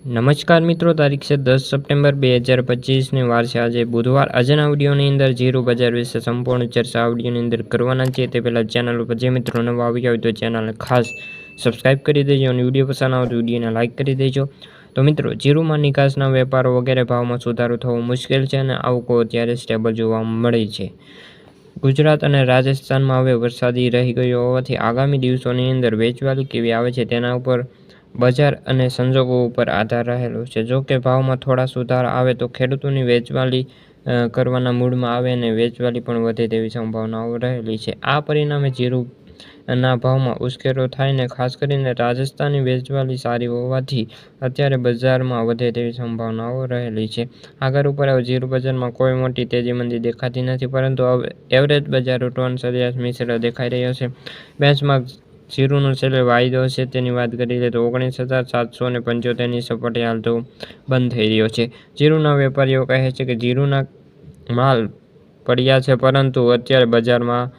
નમસ્કાર મિત્રો, તારીખ છે દસ સપ્ટેમ્બર બે હજાર પચીસની વાર છે. આજે બુધવાર. આજના વિડીયોની અંદર જીરો બજાર વિશે સંપૂર્ણ ચર્ચા આ અંદર કરવાના છે તે પહેલાં ચેનલ ઉપર જે મિત્રો નવા આવ્યા હોય તો ચેનલને ખાસ સબસ્ક્રાઇબ કરી દેજો અને વીડિયો પસંદ આવે તો વિડીયોને લાઇક કરી દેજો. તો મિત્રો, જીરુમાં નિકાસના વેપારો વગેરે ભાવમાં સુધારો થવો મુશ્કેલ છે અને આવકો અત્યારે સ્ટેબલ જોવા મળે છે. ગુજરાત અને રાજસ્થાનમાં હવે વરસાદી રહી ગયો હોવાથી આગામી દિવસોની અંદર વેચવાલી કેવી આવે છે તેના ઉપર બજાર અને સંજોગો ઉપર આધાર રહેલો છે. જો કે ભાવમાં થોડા સુધાર આવે તો ખેડૂતોની વેચવાલી કરવાના મૂડમાં આવે અને વેચવાલી પણ વધે તેવી સંભાવનાઓ રહેલી છે. આ પરિણામે જીરુના ભાવમાં ઉશ્કેરો થાય ને ખાસ કરીને રાજસ્થાની વેચવાલી સારી હોવાથી અત્યારે બજારમાં વધે તેવી સંભાવનાઓ રહેલી છે. આગળ ઉપર હવે જીરું બજારમાં કોઈ મોટી તેજી મંદી દેખાતી નથી, પરંતુ હવે એવરેજ બજાર ટોન સરેરાશ મિશ્ર દેખાઈ રહ્યો છે. બેન્ચમાર્ક જીરુનો છેલ્લે વાયદો છે તેની વાત કરીએ તો ઓગણીસ હજાર સાતસો ને પંચોતેરની સપાટી હાલ તો બંધ થઈ રહ્યો છે. જીરુના વેપારીઓ કહે છે કે જીરુના માલ પડ્યા છે પરંતુ અત્યારે બજારમાં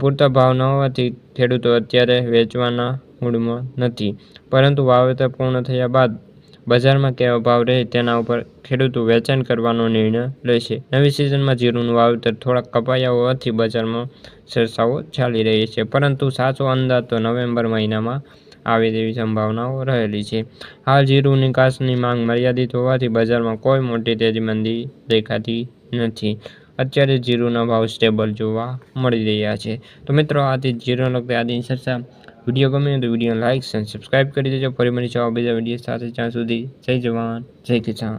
પૂરતા ભાવ ન હોવાથી ખેડૂતો અત્યારે વેચવાના મૂડમાં નથી. પરંતુ વાવેતર પૂર્ણ થયા બાદ બજારમાં કેવો ભાવ રહે તેના ઉપર ખેડૂતો વેચાણ કરવાનો નિર્ણય લેશે નવી સિઝનમાં જીરુનું વાવેતર થોડાક કપાયા હોવાથી બજારમાં ચર્ચાઓ ચાલી રહી છે, પરંતુ સાચો અંદાજ તો નવેમ્બર મહિનામાં આવે તેવી સંભાવનાઓ રહેલી છે. હાલ જીરું નિકાસની માંગ મર્યાદિત હોવાથી બજારમાં કોઈ મોટી તેજી મંદી દેખાતી નથી. અત્યારે જીરુના ભાવ સ્ટેબલ જોવા મળી રહ્યા છે. તો મિત્રો, આથી જીરો લગતી આદિની ચર્ચા વીડિયો ગમે તો વીડિયો લાઇક્સ અને સબસ્ક્રાઈબ કરી દેજો. ફરી મળી જાઓ બીજા વીડિયો સાથે. જ્યાં સુધી જય જવાન, જય કિસાન.